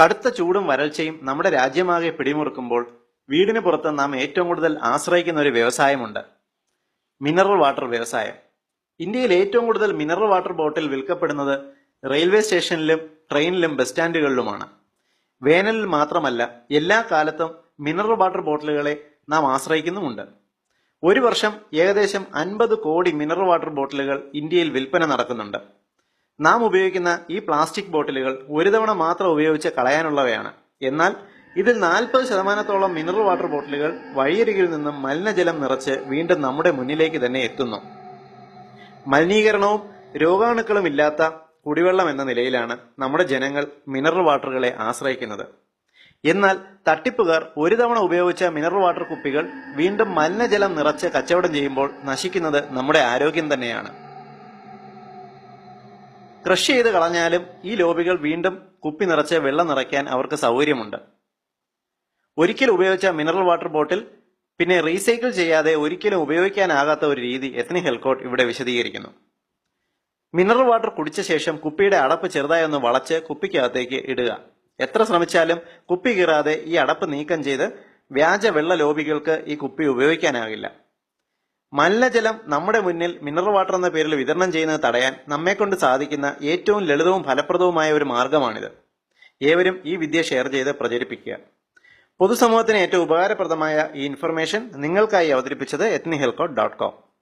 കടുത്ത ചൂടും വരൾച്ചയും നമ്മുടെ രാജ്യമാകെ പിടിമുറുക്കുമ്പോൾ വീടിന് പുറത്ത് നാം ഏറ്റവും കൂടുതൽ ആശ്രയിക്കുന്ന ഒരു വ്യവസായമുണ്ട് മിനറൽ വാട്ടർ വ്യവസായം. ഇന്ത്യയിൽ ഏറ്റവും കൂടുതൽ മിനറൽ വാട്ടർ ബോട്ടിൽ വിൽക്കപ്പെടുന്നത് റെയിൽവേ സ്റ്റേഷനിലും ട്രെയിനിലും ബസ് സ്റ്റാൻഡുകളിലുമാണ്. വേനലിൽ മാത്രമല്ല എല്ലാ കാലത്തും മിനറൽ വാട്ടർ ബോട്ടിലുകളെ നാം ആശ്രയിക്കുന്നുമുണ്ട്. ഒരു വർഷം ഏകദേശം അൻപത് കോടി മിനറൽ വാട്ടർ ബോട്ടിലുകൾ ഇന്ത്യയിൽ വിൽപ്പന നടക്കുന്നുണ്ട്. നാം ഉപയോഗിക്കുന്ന ഈ പ്ലാസ്റ്റിക് ബോട്ടിലുകൾ ഒരു തവണ മാത്രം ഉപയോഗിച്ച് കളയാനുള്ളവയാണ്. എന്നാൽ ഇതിൽ നാൽപ്പത് ശതമാനത്തോളം മിനറൽ വാട്ടർ ബോട്ടിലുകൾ വഴിയരികിൽ നിന്നും മലിനജലം നിറച്ച് വീണ്ടും നമ്മുടെ മുന്നിലേക്ക് തന്നെ എത്തുന്നു. മലിനീകരണവും രോഗാണുക്കളും ഇല്ലാത്ത കുടിവെള്ളം എന്ന നിലയിലാണ് നമ്മുടെ ജനങ്ങൾ മിനറൽ വാട്ടറുകളെ ആശ്രയിക്കുന്നത്. എന്നാൽ തട്ടിപ്പുകാർ ഒരു തവണ ഉപയോഗിച്ച മിനറൽ വാട്ടർ കുപ്പികൾ വീണ്ടും മലിനജലം നിറച്ച് കച്ചവടം ചെയ്യുമ്പോൾ നശിക്കുന്നത് നമ്മുടെ ആരോഗ്യം തന്നെയാണ്. കൃഷി ചെയ്ത് കളഞ്ഞാലും ഈ ലോബികൾ വീണ്ടും കുപ്പി നിറച്ച് വെള്ളം നിറയ്ക്കാൻ അവർക്ക് സൗകര്യമുണ്ട്. ഒരിക്കൽ ഉപയോഗിച്ച മിനറൽ വാട്ടർ ബോട്ടിൽ പിന്നെ റീസൈക്കിൾ ചെയ്യാതെ ഒരിക്കലും ഉപയോഗിക്കാനാകാത്ത ഒരു രീതി എത്നി ഹെൽക്കോട്ട് ഇവിടെ വിശദീകരിക്കുന്നു. മിനറൽ വാട്ടർ കുടിച്ച ശേഷം കുപ്പിയുടെ അടപ്പ് ചെറുതായി ഒന്ന് വളച്ച് കുപ്പിക്കകത്തേക്ക് ഇടുക. എത്ര ശ്രമിച്ചാലും കുപ്പി കീറാതെ ഈ അടപ്പ് നീക്കം ചെയ്ത് വ്യാജ വെള്ള ലോബികൾക്ക് ഈ കുപ്പി ഉപയോഗിക്കാനാകില്ല. മലിനജലം നമ്മുടെ മുന്നിൽ മിനറൽ വാട്ടർ എന്ന പേരിൽ വിതരണം ചെയ്യുന്നത് തടയാൻ നമ്മെക്കൊണ്ട് സാധിക്കുന്ന ഏറ്റവും ലളിതവും ഫലപ്രദവുമായ ഒരു മാർഗമാണിത്. ഏവരും ഈ വിദ്യ ഷെയർ ചെയ്ത് പ്രചരിപ്പിക്കുക. പൊതുസമൂഹത്തിന് ഏറ്റവും ഉപകാരപ്രദമായ ഈ ഇൻഫർമേഷൻ നിങ്ങൾക്കായി അവതരിപ്പിച്ചത് എത്നി ഹെൽക്കോട്ട് ഡോട്ട് കോം